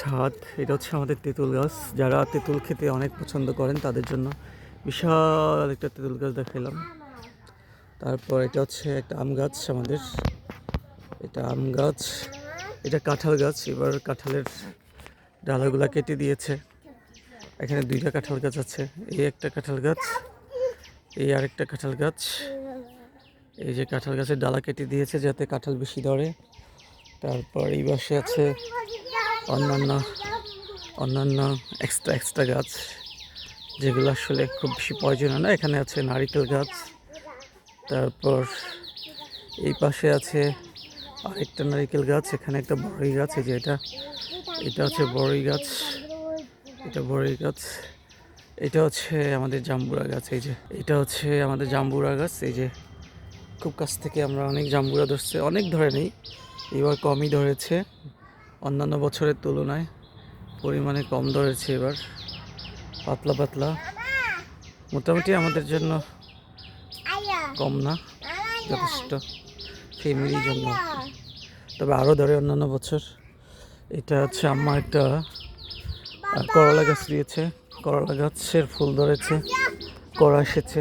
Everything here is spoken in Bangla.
ছাদ, এটা হচ্ছে আমাদের তেঁতুল গাছ। যারা তেঁতুল খেতে অনেক পছন্দ করেন, তাদের জন্য বিশাল একটা তেঁতুল গাছ দেখাইলাম। তারপর এটা হচ্ছে একটা আম গাছ আমাদের। এটা আম গাছ, এটা কাঁঠাল গাছ। এবার কাঁঠালের ডালাগুলা কেটে দিয়েছে। এখানে দুইটা কাঁঠাল গাছ আছে। এই একটা কাঁঠাল গাছ, এই আরেকটা কাঁঠাল গাছ। এই যে কাঁঠাল গাছের ডালা কেটে দিয়েছে যাতে কাঁঠাল বেশি ধরে। তারপর এই পাশে আছে অন্যান্য অন্যান্য এক্সট্রা এক্সট্রা গাছ, যেগুলো আসলে খুব বেশি প্রয়োজনীয় না। এখানে আছে নারিকেল গাছ, তারপর এই পাশে আছে আরেকটা নারিকেল গাছ, এখানে একটা বড়ই গাছ, এই যে এটা এটা হচ্ছে বড়ই গাছ, এটা বড়ই গাছ, এটা হচ্ছে আমাদের জাম্বুরা গাছ, এই যে, এটা হচ্ছে আমাদের জাম্বুরা গাছ, এই যে, খুব কাছ থেকে আমরা অনেক জাম্বুরা ধরছে, অনেক ধরে নেই, এবার কমই ধরেছে। অন্যান্য বছরের তুলনায় পরিমাণে কম ধরেছে এবার। পাতলা পাতলা। মোটামুটি আমাদের জন্য কম না, যথেষ্ট। ফ্যামিলির জন্য। তবে আরও ধরে অন্যান্য বছর। এটা হচ্ছে আম্মা একটা করলা গাছ দিয়েছে। করলা গাছের ফুল ধরেছে, কড়া এসেছে।